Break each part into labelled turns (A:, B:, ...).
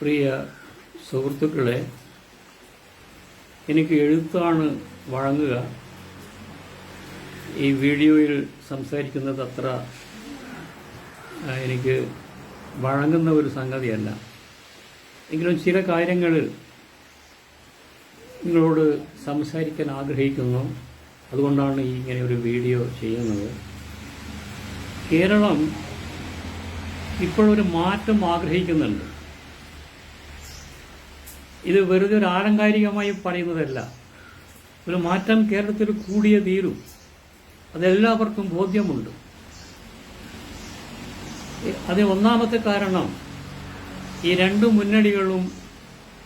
A: പ്രിയ സുഹൃത്തുക്കളെ എനിക്ക് എഴുത്താണ് വഴങ്ങുക. ഈ വീഡിയോയിൽ സംസാരിക്കുന്നത് അത്ര എനിക്ക് വഴങ്ങുന്ന ഒരു സംഗതിയല്ല. എങ്കിലും ചില കാര്യങ്ങൾ നിങ്ങളോട് സംസാരിക്കാൻ ആഗ്രഹിക്കുന്നു. അതുകൊണ്ടാണ് ഈ ഇങ്ങനെ ഒരു വീഡിയോ ചെയ്യുന്നത്. കേരളം ഇപ്പോഴൊരു മാറ്റം ആഗ്രഹിക്കുന്നുണ്ട്. ഇത് വെറുതെ ഒരു ആലങ്കാരികമായി പറയുന്നതല്ല. ഒരു മാറ്റം കേരളത്തിൽ കൂടിയേ തീരും. അതെല്ലാവർക്കും ബോധ്യമുണ്ട്. അത് ഒന്നാമത്തെ കാരണം ഈ രണ്ട് മുന്നണികളും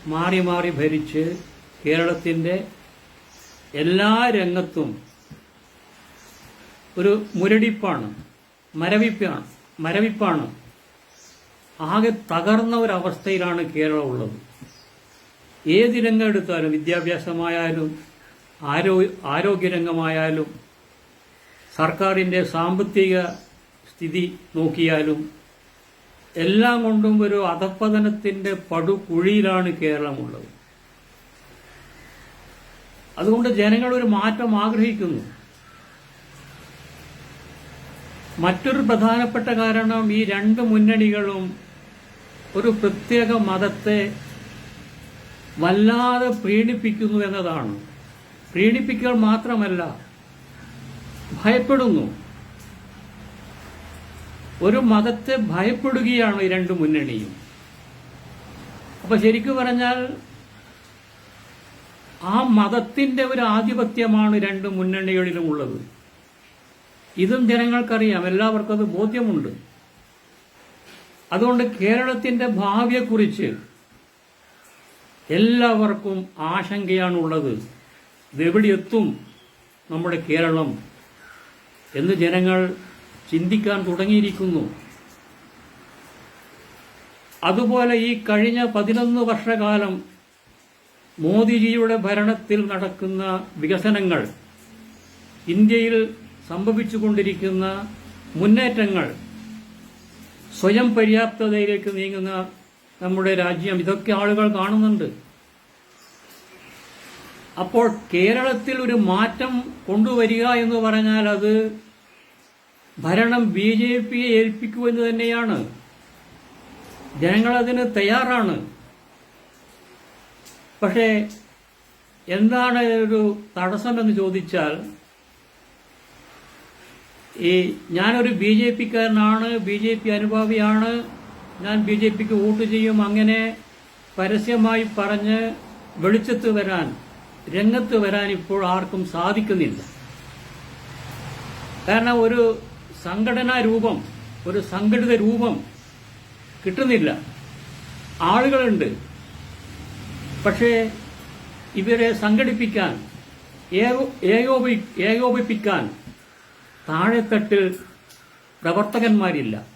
A: മാറി മാറി ഭരിച്ച് കേരളത്തിന്റെ എല്ലാ രംഗത്തും ഒരു മുരടിപ്പാണ് മരവിപ്പാണ് മരവിപ്പാണ്. ആകെ തകർന്ന ഒരവസ്ഥയിലാണ് കേരളം ഉള്ളത്. ഏത് രംഗം എടുത്താലും വിദ്യാഭ്യാസമായാലും ആരോ ആരോഗ്യരംഗമായാലും സർക്കാരിന്റെ സാമ്പത്തിക സ്ഥിതി നോക്കിയാലും എല്ലാം കൊണ്ടും ഒരു അധപ്പതനത്തിന്റെ പടുകുഴിയിലാണ് കേരളമുള്ളത്. അതുകൊണ്ട് ജനങ്ങൾ ഒരു മാറ്റം ആഗ്രഹിക്കുന്നു. മറ്റൊരു പ്രധാനപ്പെട്ട കാരണം ഈ രണ്ട് മുന്നണികളും ഒരു പ്രത്യേക മതത്തെ വല്ലാതെ പ്രീണിപ്പിക്കുന്നു എന്നതാണ്. പ്രീണിപ്പിക്കൽ മാത്രമല്ല ഭയപ്പെടുന്നു. ഒരു മതത്തെ ഭയപ്പെടുകയാണ് ഈ രണ്ട് മുന്നണിയും. അപ്പൊ ശരിക്കും പറഞ്ഞാൽ ആ മതത്തിന്റെ ഒരു ആധിപത്യമാണ് രണ്ട് മുന്നണികളിലും ഉള്ളത്. ഇതും ജനങ്ങൾക്കറിയാം. എല്ലാവർക്കും അത് ബോധ്യമുണ്ട്. അതുകൊണ്ട് കേരളത്തിന്റെ ഭാവിയെക്കുറിച്ച് എല്ലാവർക്കും ആശങ്കയാണുള്ളത്. ഇതെവിടെയെത്തും നമ്മുടെ കേരളം എന്ന് ജനങ്ങൾ ചിന്തിക്കാൻ തുടങ്ങിയിരിക്കുന്നു. അതുപോലെ ഈ കഴിഞ്ഞ പതിനൊന്ന് വർഷകാലം മോദിജിയുടെ ഭരണത്തിൽ നടക്കുന്ന വികസനങ്ങൾ ഇന്ത്യയിൽ സംഭവിച്ചുകൊണ്ടിരിക്കുന്ന മുന്നേറ്റങ്ങൾ സ്വയം പര്യാപ്തതയിലേക്ക് നീങ്ങുന്ന നമ്മുടെ രാജ്യം ഇതൊക്കെ ആളുകൾ കാണുന്നുണ്ട്. അപ്പോൾ കേരളത്തിൽ ഒരു മാറ്റം കൊണ്ടുവരിക എന്ന് പറഞ്ഞാൽ അത് ഭരണം ബി ജെ പിയെ ഏൽപ്പിക്കുമെന്ന് തന്നെയാണ്. ജനങ്ങളതിന് തയ്യാറാണ്. പക്ഷേ എന്താണ് ഒരു തടസ്സമെന്ന് ചോദിച്ചാൽ ഈ ഞാനൊരു ബി ജെ പിക്കാരനാണ് ബി ജെ പി അനുഭാവിയാണ് ഞാൻ ബി ജെ പിക്ക് വോട്ട് ചെയ്യും. അങ്ങനെ പരസ്യമായി പറഞ്ഞ് വെളിച്ചത്ത് വരാൻ രംഗത്ത് വരാൻ ഇപ്പോൾ ആർക്കും സാധിക്കുന്നില്ല. കാരണം ഒരു സംഘടനാ രൂപം ഒരു സംഘടിത രൂപം കിട്ടുന്നില്ല. ആളുകളുണ്ട്. പക്ഷേ ഇവരെ സംഘടിപ്പിക്കാൻ ഏകോ- ഏകോപി ഏകോപിപ്പിക്കാൻ താഴെത്തട്ടിൽ പ്രവർത്തകന്മാരില്ല.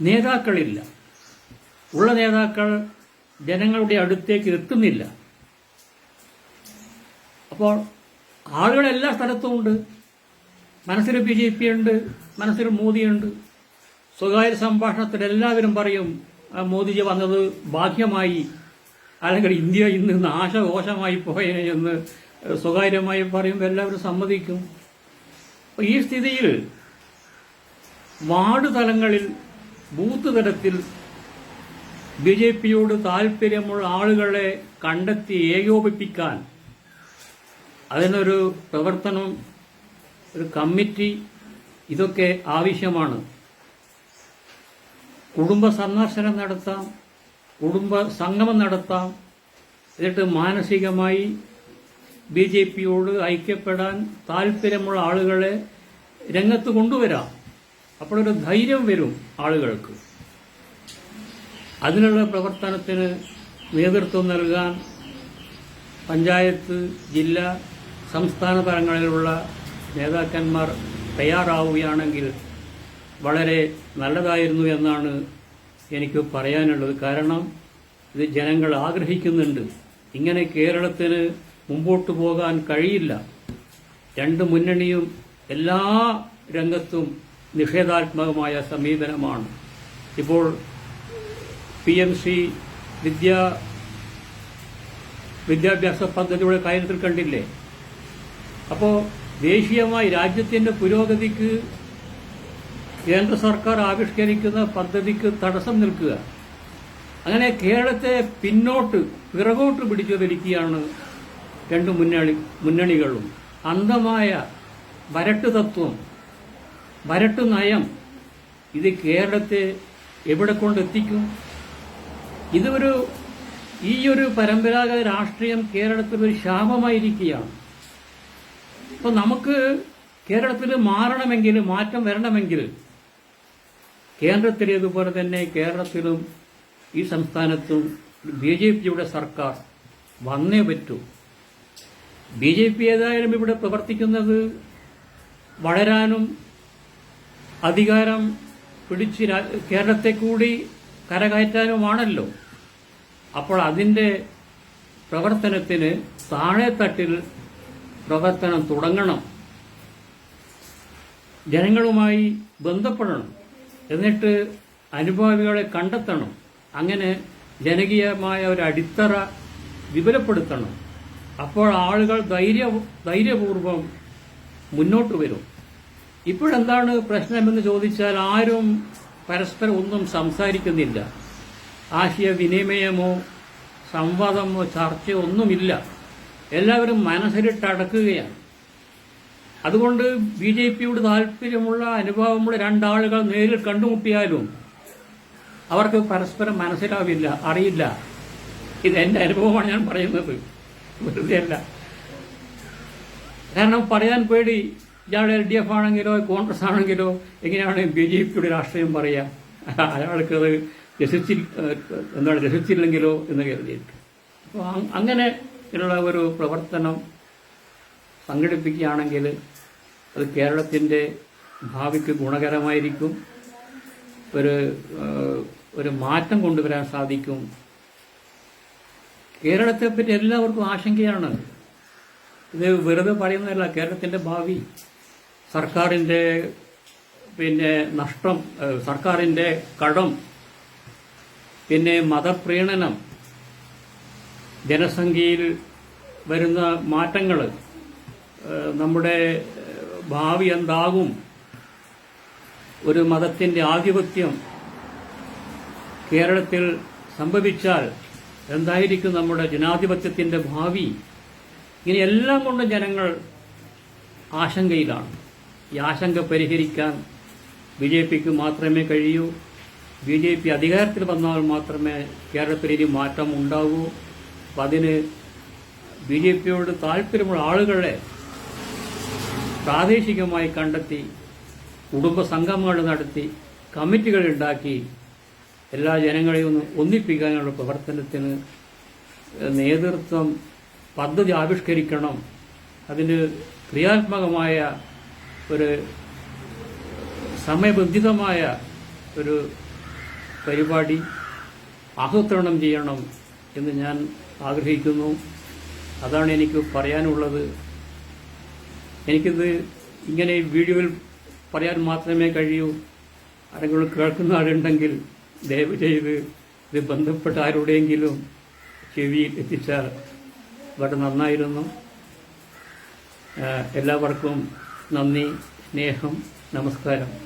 A: നേതാക്കളില്ല. ഉള്ള നേതാക്കൾ ജനങ്ങളുടെ അടുത്തേക്ക് എത്തുന്നില്ല. അപ്പോൾ ആളുകൾ എല്ലാ സ്ഥലത്തും ഉണ്ട്. മനസ്സിൽ ബി ജെ പി ഉണ്ട് മനസ്സിൽ മോദിയുണ്ട്. സ്വകാര്യ സംഭാഷണത്തിൽ എല്ലാവരും പറയും മോദിജി വന്നത് ഭാഗ്യമായി അല്ലെങ്കിൽ ഇന്ത്യ ഇന്ന് നാശകോശമായി പോയേ എന്ന് സ്വകാര്യമായി പറയുമ്പോൾ എല്ലാവരും സമ്മതിക്കും. ഈ സ്ഥിതിയിൽ വാർഡ് തലങ്ങളിൽ ബൂത്ത് തലത്തിൽ ബി ജെ പിയോട് താല്പര്യമുള്ള ആളുകളെ കണ്ടെത്തി ഏകോപിപ്പിക്കാൻ അതിനൊരു പ്രവർത്തനം ഒരു കമ്മിറ്റി ഇതൊക്കെ ആവശ്യമാണ്. കുടുംബ സന്ദർശനം നടത്താം കുടുംബ സംഗമം നടത്താം. എന്നിട്ട് മാനസികമായി ബി ജെ പിയോട് ഐക്യപ്പെടാൻ താല്പര്യമുള്ള ആളുകളെ രംഗത്ത് കൊണ്ടുവരാം. അപ്പോഴൊരു ധൈര്യം വരും ആളുകൾക്ക്. അതിനുള്ള പ്രവർത്തനത്തിന് നേതൃത്വം നൽകാൻ പഞ്ചായത്ത് ജില്ല സംസ്ഥാന തലങ്ങളിലുള്ള നേതാക്കന്മാർ തയ്യാറാവുകയാണെങ്കിൽ വളരെ നല്ലതായിരുന്നു എന്നാണ് എനിക്ക് പറയാനുള്ളത്. കാരണം ഇത് ജനങ്ങൾ ആഗ്രഹിക്കുന്നുണ്ട്. ഇങ്ങനെ കേരളത്തിന് മുമ്പോട്ട് പോകാൻ കഴിയില്ല. രണ്ട് മുന്നണിയും എല്ലാ രംഗത്തും നിഷേധാത്മകമായ സമീപനമാണ്. ഇപ്പോൾ പി എം സി വിദ്യാ വിദ്യാഭ്യാസ പദ്ധതിയുടെ കാര്യത്തിൽ കണ്ടില്ലേ? അപ്പോൾ ദേശീയമായി രാജ്യത്തിന്റെ പുരോഗതിക്ക് കേന്ദ്ര സർക്കാർ ആവിഷ്കരിക്കുന്ന പദ്ധതിക്ക് തടസ്സം നിൽക്കുക. അങ്ങനെ കേരളത്തെ പിന്നോട്ട് പിറകോട്ട് പിടിച്ചു രണ്ട് മുന്നണി മുന്നണികളും. അന്ധമായ വരട്ട് തത്വം വരട്ട് നയം ഇത് കേരളത്തെ എവിടെ കൊണ്ടെത്തിക്കും? ഇതൊരു ഈ ഒരു പരമ്പരാഗത രാഷ്ട്രീയം കേരളത്തിൽ ഒരു ശാപമായിരിക്കുകയാണ്. അപ്പോൾ നമുക്ക് കേരളത്തിൽ മാറണമെങ്കിൽ മാറ്റം വരണമെങ്കിൽ കേന്ദ്രത്തിലേതുപോലെ തന്നെ കേരളത്തിലും ഈ സംസ്ഥാനത്തും ബി ജെ പിയുടെ സർക്കാർ വന്നേ പറ്റൂ. ബി ജെ പി ഏതായാലും ഇവിടെ പ്രവർത്തിക്കുന്നത് വളരാനും അധികാരം പിടിച്ച് കേരളത്തെ കൂടി കരകയറ്റാനുമാണല്ലോ. അപ്പോൾ അതിന്റെ പ്രവർത്തനത്തിന് താഴെത്തട്ടിൽ പ്രവർത്തനം തുടങ്ങണം. ജനങ്ങളുമായി ബന്ധപ്പെടണം. എന്നിട്ട് അനുഭാവികളെ കണ്ടെത്തണം. അങ്ങനെ ജനകീയമായ ഒരു അടിത്തറ വിപുലപ്പെടുത്തണം. അപ്പോൾ ആളുകൾ ധൈര്യ ധൈര്യപൂർവം മുന്നോട്ട് വരും. ഇപ്പോഴെന്താണ് പ്രശ്നമെന്ന് ചോദിച്ചാൽ ആരും പരസ്പരം ഒന്നും സംസാരിക്കുന്നില്ല. ആശയവിനിമയമോ സംവാദമോ ചർച്ചയോ ഒന്നുമില്ല. എല്ലാവരും മനസ്സിലിട്ടടക്കുകയാണ് അതുകൊണ്ട് ബി ജെ പിയോട് താല്പര്യമുള്ള അനുഭവമുള്ള രണ്ടാളുകൾ നേരിൽ കണ്ടുമുട്ടിയാലും അവർക്ക് പരസ്പരം മനസ്സിലാവില്ല അറിയില്ല. ഇത് എന്റെ അനുഭവമാണ് ഞാൻ പറയുന്നത്. വെറുതെ അല്ല കാരണം പറയാൻ പേടി ഇയാൾ എൽ ഡി എഫ് ആണെങ്കിലോ കോൺഗ്രസ് ആണെങ്കിലോ എങ്ങനെയാണ് ബി ജെ പിയുടെ രാഷ്ട്രീയം പറയുക അയാൾക്കത് രസിച്ചി എന്താണ് രസിച്ചില്ലെങ്കിലോ എന്ന് കരുതിയിട്ട് അപ്പോൾ അങ്ങനെ ഉള്ള ഒരു പ്രവർത്തനം സംഘടിപ്പിക്കുകയാണെങ്കിൽ അത് കേരളത്തിന്റെ ഭാവിക്ക് ഗുണകരമായിരിക്കും. ഒരു ഒരു മാറ്റം കൊണ്ടുവരാൻ സാധിക്കും. കേരളത്തെ പറ്റി എല്ലാവർക്കും ആശങ്കയാണ്. ഇത് വെറുതെ പറയുന്നതല്ല കേരളത്തിന്റെ ഭാവി. സർക്കാരിന്റെ പിന്നെ നഷ്ടം സർക്കാരിന്റെ കടം പിന്നെ മതപ്രീണനം ജനസംഖ്യയിൽ വരുന്ന മാറ്റങ്ങൾ നമ്മുടെ ഭാവി എന്താകും ഒരു മതത്തിന്റെ ആധിപത്യം കേരളത്തിൽ സംഭവിച്ചാൽ എന്തായിരിക്കും നമ്മുടെ ജനാധിപത്യത്തിന്റെ ഭാവി? ഇങ്ങനെ എല്ലാം കൊണ്ടും ജനങ്ങൾ ആശങ്കയിലാണ്. ഈ ആശങ്ക പരിഹരിക്കാൻ ബി ജെ പിക്ക് മാത്രമേ കഴിയൂ. ബി ജെ പി അധികാരത്തിൽ വന്നാൽ മാത്രമേ കേരളത്തിൽ ഇനി മാറ്റം ഉണ്ടാകൂ അപ്പം അതിന് ബി ജെ പിയോട് താല്പര്യമുള്ള ആളുകളെ പ്രാദേശികമായി കണ്ടെത്തി കുടുംബ സംഗമങ്ങൾ നടത്തി കമ്മിറ്റികൾ ഉണ്ടാക്കി എല്ലാ ജനങ്ങളെയും ഒന്ന് ഒന്നിപ്പിക്കാനുള്ള പ്രവർത്തനത്തിന് നേതൃത്വം പദ്ധതി ആവിഷ്കരിക്കണം. അതിന് ക്രിയാത്മകമായ ഒരു സമയബന്ധിതമായ ഒരു പരിപാടി ആസൂത്രണം ചെയ്യണം എന്ന് ഞാൻ ആഗ്രഹിക്കുന്നു. അതാണ് എനിക്ക് പറയാനുള്ളത്. എനിക്കിത് ഇങ്ങനെ വീഡിയോയിൽ പറയാൻ മാത്രമേ കഴിയൂ. ആരെങ്കിലും കേൾക്കുന്ന ആളുണ്ടെങ്കിൽ ദയവ് ചെയ്ത് ഇത് ബന്ധപ്പെട്ട ആരുടെയെങ്കിലും ചെവിയിൽ എത്തിച്ചാൽ വളരെ നന്നായിരുന്നു. എല്ലാവർക്കും നന്ദി സ്നേഹം നമസ്കാരം.